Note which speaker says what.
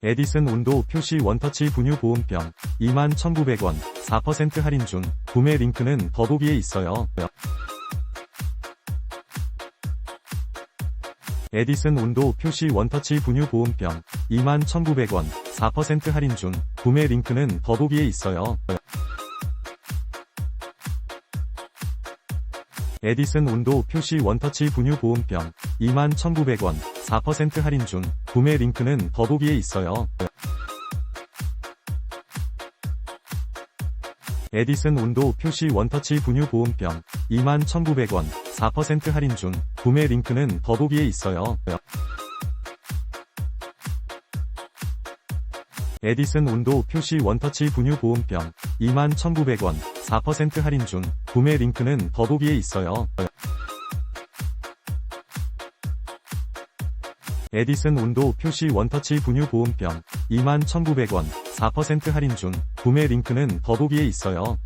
Speaker 1: 에디슨 온도 표시 원터치 분유 보온병 21,900원 4% 할인 중 구매 링크는 더보기에 있어요. 에디슨 온도 표시 원터치 분유 보온병 21,900원 4% 할인 중 구매 링크는 더보기에 있어요. 에디슨 온도 표시 원터치 분유 보온병 21,900원 4% 할인 중 구매 링크는 더보기에 있어요. 에디슨 온도 표시 원터치 분유 보온병 21,900원 4% 할인 중 구매 링크는 더보기에 있어요. 에디슨 온도 표시 원터치 분유 보온병 21,900원 4% 할인 중 구매 링크는 더보기에 있어요. 에디슨 온도 표시 원터치 분유 보온병 21,900원 4% 할인 중 구매 링크는 더보기에 있어요.